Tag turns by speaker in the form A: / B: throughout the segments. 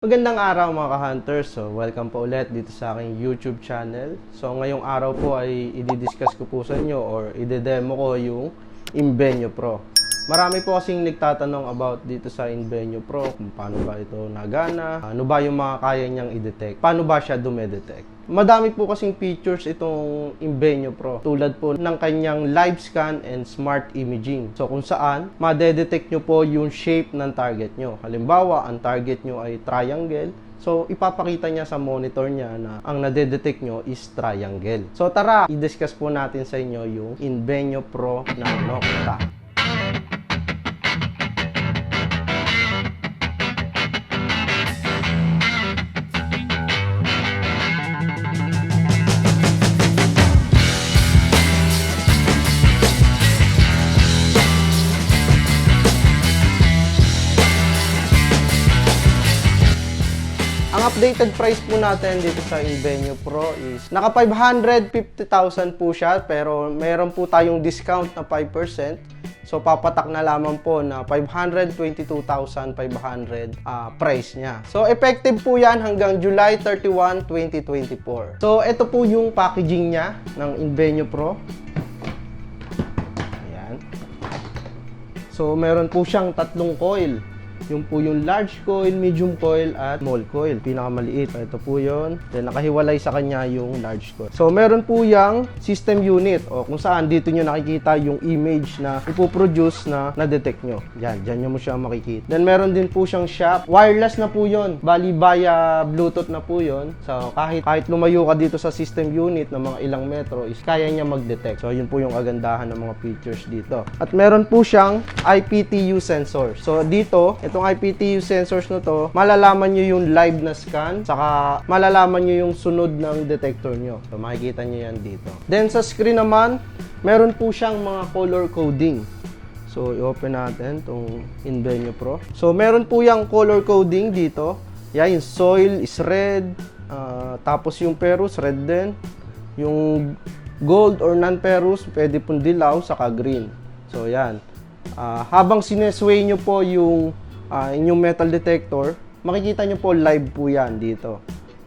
A: Magandang araw mga ka-hunters. So, welcome po ulit dito sa aking YouTube channel. So, ngayong araw po ay i-discuss ko po sa inyo or i-demo ko yung Invenio Pro. Marami po kasing nagtatanong about dito sa Invenio Pro kung paano ba ito nagana, ano ba yung mga kaya niyang i-detect, paano ba siya dumedetect. Madami po kasing features itong Invenio Pro tulad po ng kanyang live scan and smart imaging. So kung saan, madedetect nyo po yung shape ng target nyo. Halimbawa, ang target nyo ay triangle, So, ipapakita niya sa monitor niya na ang nadedetect nyo is triangle. So, tara, i-discuss po natin sa inyo yung Invenio Pro ng Nocta. Updated price po natin dito sa Invenio Pro is naka 550,000 po siya pero meron po tayong discount na 5%. So papatak na lamang po na 522,500 ah, price niya. So effective po 'yan hanggang July 31, 2024. So ito po yung packaging niya ng Invenio Pro. Ayan. So meron po siyang tatlong coil. Yung po yung large coil, medium coil, at small coil. Pinakamaliit. Ito po yon. Then nakahiwalay sa kanya yung large coil. So meron po yung system unit o kung saan dito nyo nakikita yung image na ipoproduce na na-detect nyo. Yan, dyan nyo mo siya makikita. Then meron din po siyang shop. Wireless na po yon. Bali via Bluetooth na po yon. So kahit, kahit lumayo ka dito sa system unit ng mga ilang metro is kaya niya mag-detect. So yun po yung kagandahan ng mga features dito. At meron po siyang IPTU sensor. So dito, itong IPTU sensors na to, malalaman nyo yung live na scan, saka malalaman nyo yung sunod ng detector nyo. So makikita nyo yan dito. Then sa screen naman, meron po siyang mga color coding. So, i-open natin itong Invenio Pro. So, meron po yung color coding dito. Yan, yung soil is red. ah, tapos yung perus, red din. Yung gold or non-perus, pwede pong dilaw, saka green. So, yan. Ah, habang sinesway nyo po yung ah, inyong metal detector, makikita nyo po live po yan dito.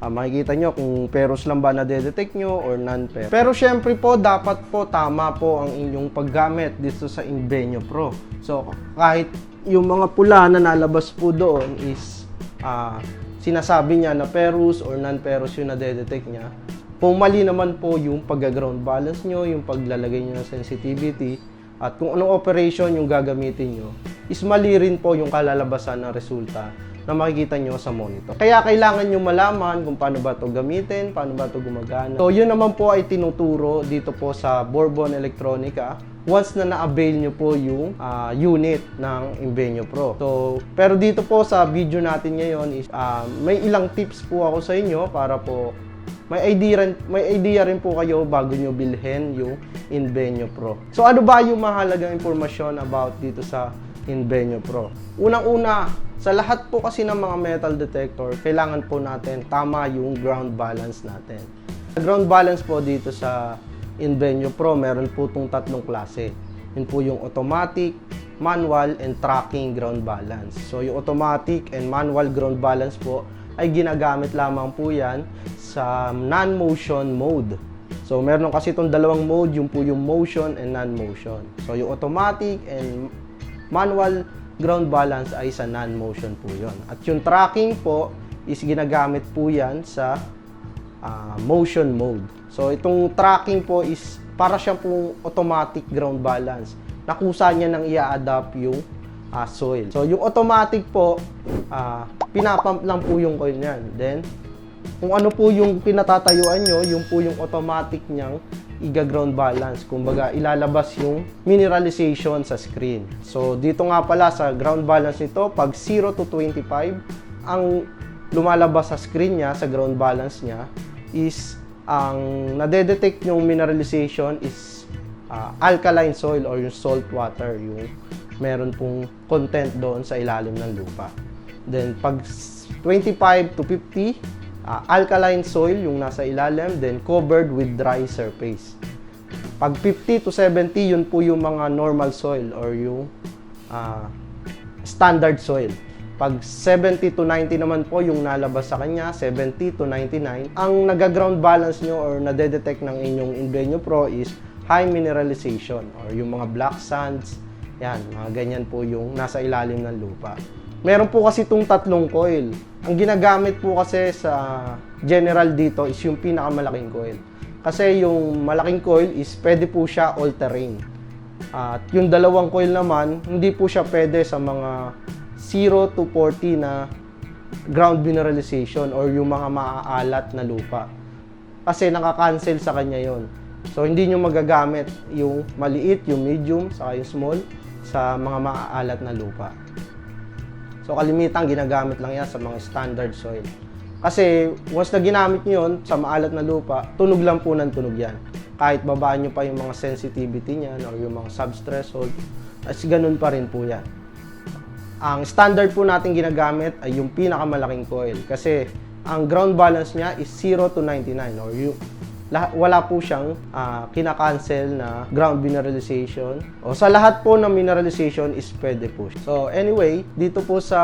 A: Ah, makikita nyo kung perus lang ba na-detect nyo or non-perus. Pero syempre po, dapat po tama po ang inyong paggamit dito sa Invenio Pro. So, kahit yung mga pula na nalabas po doon is ah, sinasabi niya na perus or non-perus yung na-detect niya, kung mali naman po yung pag-ground balance nyo, yung paglalagay nyo ng sensitivity, at kung anong operation yung gagamitin nyo, is mali rin po yung kalalabasan ng resulta na makikita nyo sa monitor. Kaya kailangan nyo malaman kung paano ba to gamitin, paano ba to gumagana. So yun naman po ay tinuturo dito po sa Bourbon Electronica once na na-avail nyo po yung ah, unit ng Invenio Pro. So, pero dito po sa video natin ngayon is ah, may ilang tips po ako sa inyo para po may idea rin, may idea rin po kayo bago nyo bilhin yung Invenio Pro. So ano ba yung mahalagang impormasyon about dito sa Invenio Pro? Unang-una, sa lahat po kasi ng mga metal detector, kailangan po natin tama yung ground balance natin. Ground balance po dito sa Invenio Pro, meron po itong tatlong klase. Yun po yung automatic, manual, and tracking ground balance. So yung automatic and manual ground balance po ay ginagamit lamang po yan sa non-motion mode. So, meron kasi itong dalawang mode, yung po yung motion and non-motion. So, yung automatic and manual ground balance ay sa non-motion po yon. At yung tracking po is ginagamit po yan sa ah, motion mode. So, itong tracking po is para siyang pong automatic ground balance. Nakusa niya nang i-adapt yung ah, soil. So, yung automatic po, ah, pinapump lang po yung coil niyan. Then, kung ano po yung pinatatayuan nyo, yung po yung automatic niyang iga-ground balance. Kumbaga, ilalabas yung mineralization sa screen. So, dito nga pala sa ground balance nito, pag 0 to 25, ang lumalabas sa screen niya, sa ground balance niya, is ang nade-detect yung mineralization is ah, alkaline soil or yung salt water, yung meron pong content doon sa ilalim ng lupa. Then, pag 25 to 50, ah, alkaline soil yung nasa ilalim, then covered with dry surface. Pag 50 to 70, yun po yung mga normal soil or yung ah, standard soil. Pag 70 to 90 naman po yung nalabas sa kanya, 70 to 99, ang nag-ground balance nyo or nadedetect ng inyong Invenio Pro is high mineralization or yung mga black sands, yan, mga ganyan po yung nasa ilalim ng lupa. Meron po kasi itong tatlong coil. Ang ginagamit po kasi sa general dito is yung pinakamalaking coil. Kasi yung malaking coil is pwede po siya all-terrain. At yung dalawang coil naman, hindi po siya pwede sa mga 0 to 40 na ground mineralization or yung mga maaalat na lupa. Kasi nakaka-cancel sa kanya yon. So hindi nyo magagamit yung maliit, yung medium, saka yung small sa mga maaalat na lupa. So kalimitan ginagamit lang yan sa mga standard soil. Kasi once na ginamit nyo yun sa maalat na lupa, tunog lang po ng tunog yan. Kahit babaan nyo pa yung mga sensitivity niyan or yung mga subthreshold, as ganun pa rin po yan. Ang standard po natin ginagamit ay yung pinakamalaking coil kasi ang ground balance niya is 0 to 99 or lahat, wala po siyang ah, kinakancel na ground mineralization. O sa lahat po ng mineralization is pwede po. So anyway, dito po sa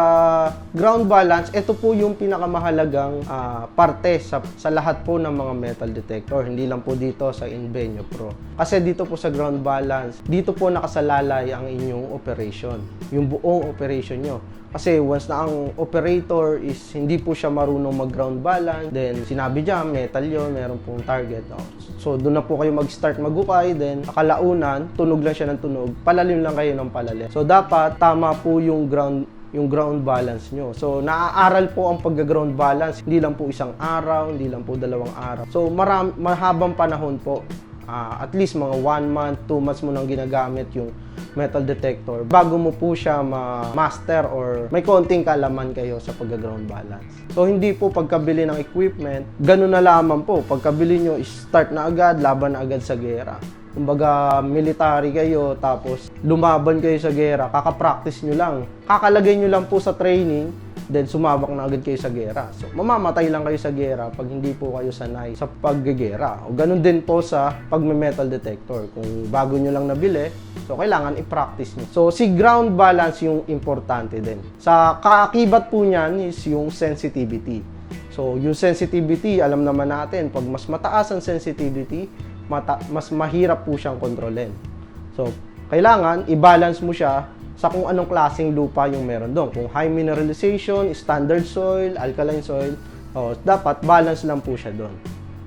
A: ground balance, ito po yung pinakamahalagang ah, parte sa, sa lahat po ng mga metal detector. Hindi lang po dito sa Invenio Pro. Kasi dito po sa ground balance, dito po nakasalalay ang inyong operation. Yung buong operation nyo. Kasi once na ang operator is hindi po siya marunong mag-ground balance, then sinabi niya metal yon, meron pong target. No? So doon na po kayo mag-start magukay, then kalaunan, tunog lang siya ng tunog, palalim lang kayo ng palalim. So dapat tama po yung ground yung ground balance nyo. So, naaaral po ang pag-ground balance. Hindi lang po isang araw, hindi lang po dalawang araw. So, maram, mahabang panahon po. Ah, at least mga one month, two months mo nang ginagamit yung metal detector bago mo po siya ma-master or may konting kalaman kayo sa pag-ground balance. So, hindi po pagkabili ng equipment, ganun na lamang po. Pagkabili nyo, start na agad, laban na agad sa gera. Kumbaga, military kayo, tapos lumaban kayo sa gera, kakapractice nyo lang. Kakalagay nyo lang po sa training, then sumabak na agad kayo sa gera. So, mamamatay lang kayo sa gera pag hindi po kayo sanay sa paggegera. O ganun din po sa pagme-metal detector. Kung bago nyo lang nabili, so kailangan i-practice nyo. So, si ground balance yung importante din. Sa kaakibat po niyan is yung sensitivity. So, yung sensitivity, alam naman natin, pag mas mataas ang sensitivity, mata- mas mahirap po siyang kontrolin. So, kailangan i-balance mo siya sa kung anong klaseng lupa yung meron doon. Kung high mineralization, standard soil, alkaline soil, oh, dapat balance lang po siya doon.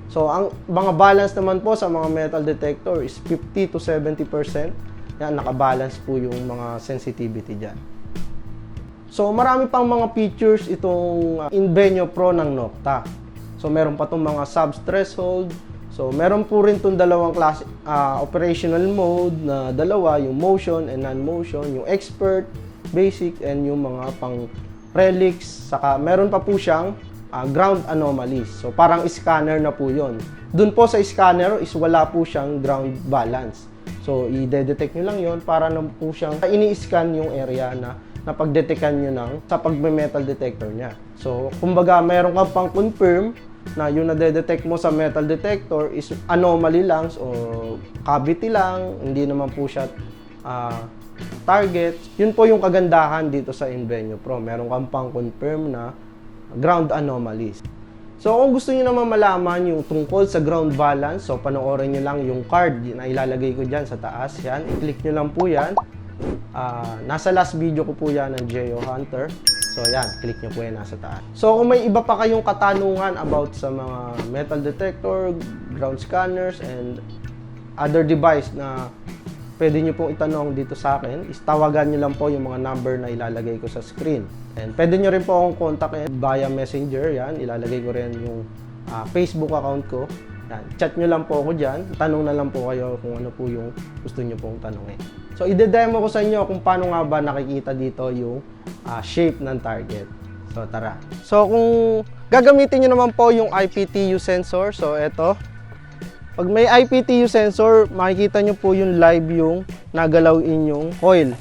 A: So, ang mga balance naman po sa mga metal detector is 50 to 70%. Yan, nakabalance po yung mga sensitivity dyan. So, marami pang mga features itong uh, Invenio Pro ng Nocta. So, meron pa itong mga sub-threshold. So, meron po rin itong dalawang klase, ah, operational mode na dalawa, yung motion and non-motion, yung expert, basic, and yung mga pang relics. Saka, meron pa po siyang ah, ground anomalies. So, parang scanner na po yon. Doon po sa scanner is wala po siyang ground balance. So, i-detect nyo lang yon para na po siyang ini-scan yung area na napagdetekan nyo ng sa pagme-metal detector niya. So, kumbaga, meron kang pang confirm na yung nade-detect mo sa metal detector is anomaly lang o cavity lang, hindi naman po siya ah, target. Yun po yung kagandahan dito sa Invenio Pro. Meron kang pang confirm na ground anomalies. So kung gusto niyo naman malaman yung tungkol sa ground balance, so panoorin niyo lang yung card na ilalagay ko diyan sa taas. Yan, i-click niyo lang po yan. Ah, nasa last video ko po yan ng Geo Hunter. So yan, click nyo po yan nasa taas. So kung may iba pa kayong katanungan about sa mga metal detector, ground scanners, and other device na pwede nyo pong itanong dito sa akin, is tawagan nyo lang po yung mga number na ilalagay ko sa screen. And pwede nyo rin po akong contact via messenger, yan, ilalagay ko rin yung ah, Facebook account ko. Yan, chat nyo lang po ako dyan, tanong na lang po kayo kung ano po yung gusto nyo pong tanongin. So, ide-demo ko sa inyo kung paano nga ba nakikita dito yung ah, shape ng target. So, tara. So, kung gagamitin nyo naman po yung IPTU sensor, so eto, pag may IPTU sensor, makikita nyo po yung live yung nagalaw inyong coil.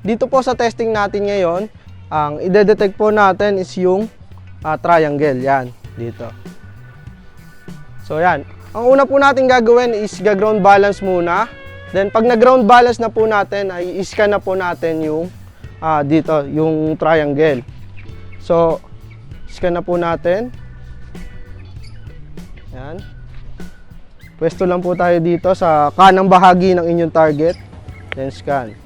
A: Dito po sa testing natin ngayon, ang ide-detect po natin is yung ah, triangle. Yan, dito. So yan. Ang una po natin gagawin is ga-ground balance muna. Then pag nag-ground balance na po natin ay i-scan na po natin yung Ah, dito, yung triangle. So, scan na po natin. Yan. Pwesto lang po tayo dito sa kanang bahagi ng inyong target. Then scan.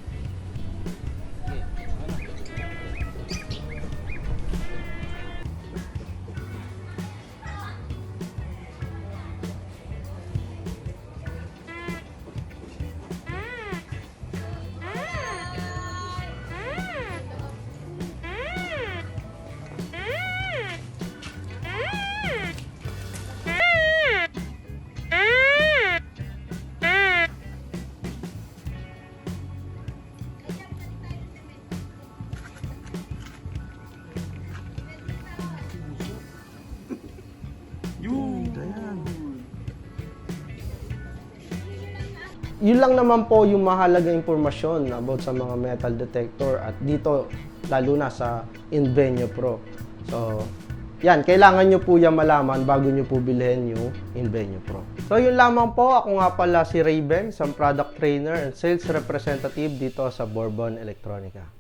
A: Yun lang naman po yung mahalagang impormasyon about sa mga metal detector at dito lalo na sa Invenio Pro. So, yan, kailangan nyo po yan malaman bago nyo po bilhin yung Invenio Pro. So, yun lamang po. Ako nga pala si Raven, isang product trainer and sales representative dito sa Bourbon Electronica.